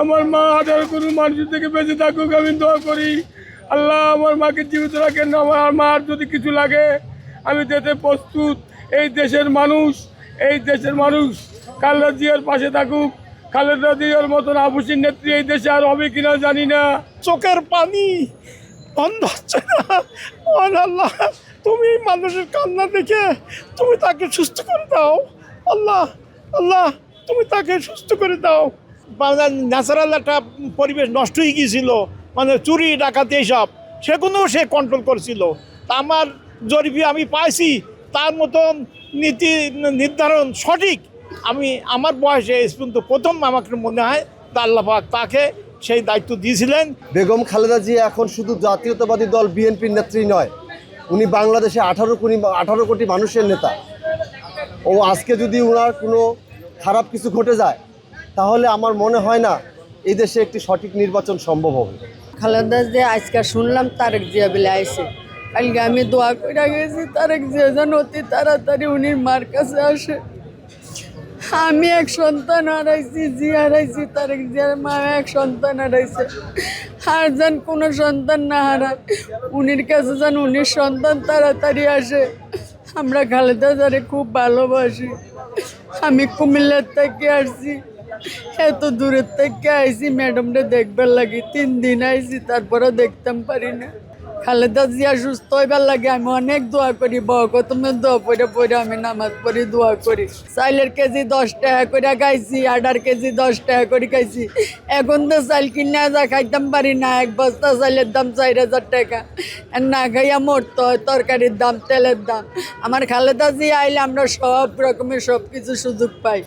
আমার মা হাজার কোনো মানুষের থেকে বেঁচে থাকুক, আমি দোয়া করি। আল্লাহ আমার মাকে জীবিত রাখেন, আমার মার যদি কিছু লাগে, আমি যেতে প্রস্তুত। এই দেশের মানুষ, এই দেশের মানুষ, খালেদা জিয়ার পাশে থাকুক। খালেদা জিয়ার মতন আবুসির নেত্রী এই দেশে আর হবে কিনা জানি না। চোখের পানি বন্ধ হচ্ছে না। আল্লাহ, তুমি মানুষের কান্না দেখে তুমি তাকে সুস্থ করে দাও। আল্লাহ আল্লাহ, তুমি তাকে সুস্থ করে দাও। ন্যাচারাল একটা পরিবেশ নষ্ট হয়ে গিয়েছিল। মানে চুরি, ডাকাতি এইসব সেগুলোও সে কন্ট্রোল করছিল। আমার জরিপে আমি পাইছি, তার মতন নীতি নির্ধারণ সঠিক। আমি, আমার বয়সে পর্যন্ত প্রথম আমাকে মনে হয় তা আল্লাহ তাকে সেই দায়িত্ব দিয়েছিলেন। বেগম খালেদা জিয়া এখন শুধু জাতীয়তাবাদী দল, বিএনপির নেত্রী নয়, উনি বাংলাদেশে আঠারো কোটি আঠারো কোটি মানুষের নেতা। ও আজকে যদি ওনার কোনো খারাপ কিছু ঘটে যায় তাহলে আমার মনে হয় না এই দেশে একটি সঠিক নির্বাচন সম্ভব হবে। খালেদা যে আজকে শুনলাম তারেক জিয়া বলে আইসে কালকে আমি দোয়া করে গেছি, তারেক জিয়া যেন অতি তাড়াতাড়ি উনি মার কাছে আসে। আমি এক সন্তান হারাইছি, জি হারাইছি, তারেক জিয়ার মা এক সন্তান হারাইছে। আর যেন কোনো সন্তান না হারায়, উনির কাছে যেন উনির সন্তান তাড়াতাড়ি আসে। আমরা খালেদা যারে খুব ভালোবাসি, আমি কুমিল্লার থেকে আসছি। এত দূরের থেকে আইছি ম্যাডামটা দেখবার লাগি। তিন দিন আইছি তারপরে দেখতাম পারি না। খালেদা জিয়া সুস্থ হইবার লাগে আমি অনেক দোয়া করি বকতমে দোয়া পড়ে পড়ে আমি নামাজ পড়ি, দোয়া করি। চাইলের কেজি দশ টাকা করে খাইছি, আডার কেজি দশ টাকা করে খাইছি। এখন তো চাইল কিনে যা খাইতাম পারি না, এক বস্তা চাইলের দাম চার হাজার টাকা। না খাইয়া মরতে হয়, তরকারির দাম, তেলের দাম। আমার খালেদা জিয়া আইলে আমরা সব রকমের সব কিছু সুযোগ পাই।